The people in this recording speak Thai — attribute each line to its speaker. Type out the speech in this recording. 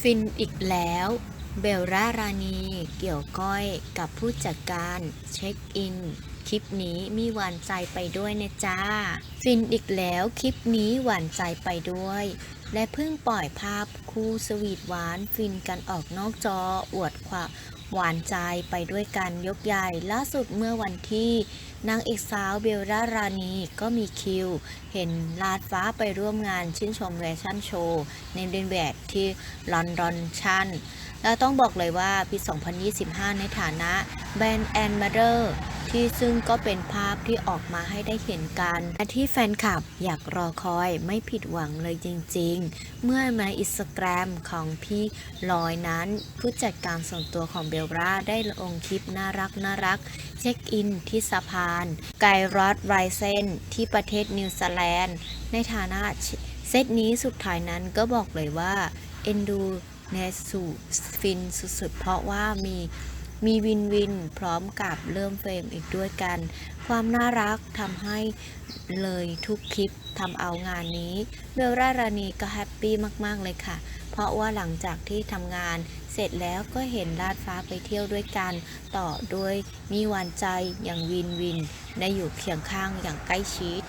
Speaker 1: ฟินอีกแล้ว เบลล่ารานีเกี่ยวก้อยกับผู้จัดการเช็คอิน คลิปนี้มีหวานใจไปด้วยนะจ้า ฟินอีกแล้วคลิปนี้หวานใจไปด้วย และเพิ่งปล่อยภาพคู่สวีทหวานฟินกันออกนอกจออวดความ หวานใจไปด้วยกันยกใหญ่ล่าสุดเมื่อวันที่นางเอกสาวเบลล่ารานีก็มีคิว เห็นลาดฟ้าไปร่วมงานชื่นชมแฟชั่นโชว์ในเดนแวกที่ลอนดอนชันและต้องบอกเลยว่าปี 2025 ในฐานะแบรนด์แอนมาเดอร์ ที่ซึ่งก็เป็นภาพที่ออกมาให้ได้เห็นกันและที่แฟนคลับอยากรอคอยไม่ผิดหวังเลยจริง ๆ เมื่อในอินสตาแกรมของพี่ลอยนั้น ผู้จัดการส่วนตัวของเบลล่าได้ลงคลิปน่ารักน่ารัก เช็คอินที่สะพาน ไกรอดไรเซนที่ประเทศนิวซีแลนด์ ในฐานะเซตนี้สุดท้ายนั้นก็บอกเลยว่า เอ็นดูเนสูฟินสุดๆ เพราะว่ามี มีวินวินพร้อมกับเริ่มเฟรมอีกด้วยกัน ความน่ารักทำให้เลยทุกคลิปทำเอางานนี้เบลล่ารานีก็แฮปปี้มาก ๆ เลยค่ะ เพราะว่าหลังจากที่ทำงานเสร็จแล้วก็เห็นลาดฟ้าไปเที่ยวด้วยกัน ต่อด้วยมีหวานใจอย่างวินวิน ได้อยู่เคียงข้างอย่างใกล้ชิด